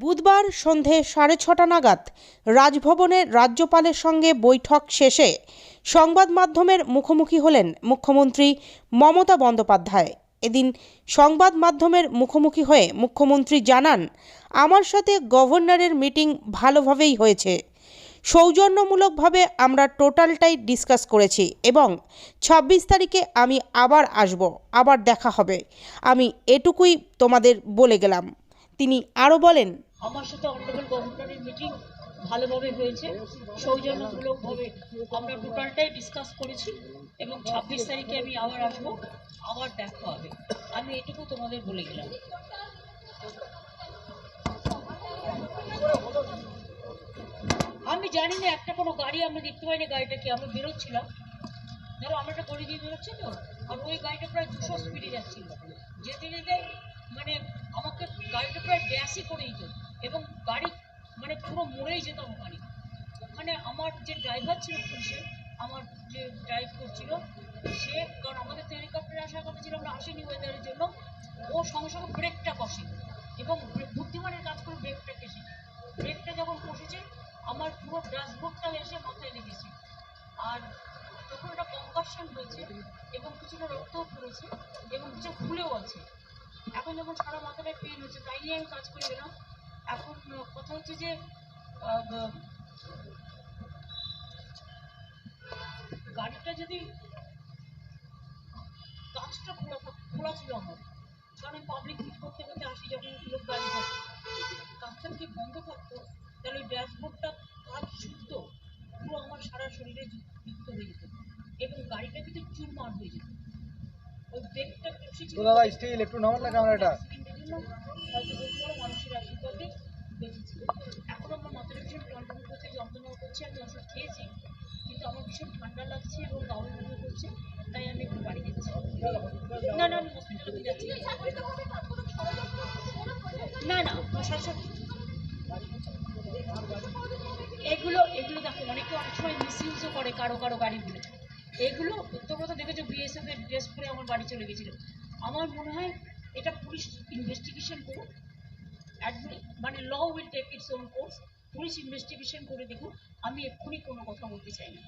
বুধবার সন্ধে সাড়ে ছটা নাগাদ রাজভবনে রাজ্যপালের সঙ্গে বৈঠক শেষে সংবাদ মাধ্যমের মুখোমুখি হলেন মুখ্যমন্ত্রী মমতা বন্দ্যোপাধ্যায়। এদিন সংবাদ মাধ্যমের মুখোমুখি হয়ে মুখ্যমন্ত্রী জানান, আমার সাথে গভর্নরের মিটিং ভালোভাবেই হয়েছে। সৌজন্যমূলকভাবে আমরা টোটালটাই ডিসকাস করেছি এবং ছাব্বিশ তারিখে আমি আবার আসব, আবার দেখা হবে। আমি এটুকুই তোমাদের বলে গেলাম। তিনি আরও বলেন, আমার সাথে অন্ডাবল গভর্নরের মিটিং ভালোভাবে হয়েছে, সৌজন্যমূলকভাবে আমরা টোটালটাই ডিসকাস করেছি এবং ছাব্বিশ তারিখে আমি আবার আসব, আবার দেখা হবে। আমি এটুকু তোমাদের বলে গেলাম আমি জানি না, একটা কোনো গাড়ি আমরা দেখতে পাইনি, গাড়িটা কি আমরা বেরোচ্ছিলাম? ধরো আমরা একটা গড়ি দিয়ে বেরোচ্ছি তো, আর ওই গাড়িটা প্রায় দুশো স্পিডে যাচ্ছিল। যেতে যেতে মানে আমাকে গাড়িটা প্রায় ড্যাশই করে দিত। এবং গাড়ি মানে পুরো মরেই যেতাম গাড়ি। ওখানে আমার যে ড্রাইভার ছিল পুলিশের আমার যে ড্রাইভ করছিল, সে, কারণ আমাদের তো হেলিকপ্টারে আসার কথা ছিল, আমরা আসিনি ওয়েদারের জন্য, ও সঙ্গে সঙ্গে ব্রেকটা কষে এবং বুদ্ধিমানের কাজ করে ব্রেকটা কেসে। ব্রেকটা যখন কষেছে আমার পুরো ড্যাশবোর্ডটা এসে মাথায় লেগেছে। আর তখন একটা কনকাশন হয়েছে, এবং কিছুটা রক্তও পড়েছে, এবং কিছু ফুলেও আছে। এখন যখন সারা মাথাটায় পেন হচ্ছে, তাই নিয়ে আমি কাজ করে গেলাম এখন কথা হচ্ছে যে গাড়িটা যদি কাজটা খোলা খোলা ছিল আমার, কারণ আমি পাবলিক ফিট করতে করতে আসি যখন লোক গাড়ি থাকে কাজটা যদি বন্ধ থাকতো, তাহলে ওই ড্যাশবোর্ডটা কাজ ছুটতো পুরো আমার সারা শরীরে যুক্ত হয়ে যেত। এবং গাড়িটা কিন্তু চুরমার হয়ে যেত। তো দাদা স্টিল একটু নামান না ক্যামেরাটা। এখন আমার মাথাটা ভীষণ টনটন করছে যন্ত্রণা করছে আমি ওষুধ খেয়েছি কিন্তু আমার ভীষণ ঠান্ডা লাগছে এবং মনে করছে তাই আমি একটু বাড়ি যাচ্ছি। না না আমি হসপিটালে যাচ্ছি না। না এগুলো এগুলো দেখো অনেকে অনেক সময় মিসইউজও করে কারও কারও গাড়িগুলো এগুলো তোমরা কথা দেখেছ বিএসএফ এর ড্রেস পরে আমার বাড়ি চলে গেছিল। আমার মনে হয় এটা পুলিশ ইনভেস্টিগেশন করুক মানে law will take its own course police investigation করে দেখুন আমি এক্ষুনি কোনো কথা বলতে চাই না।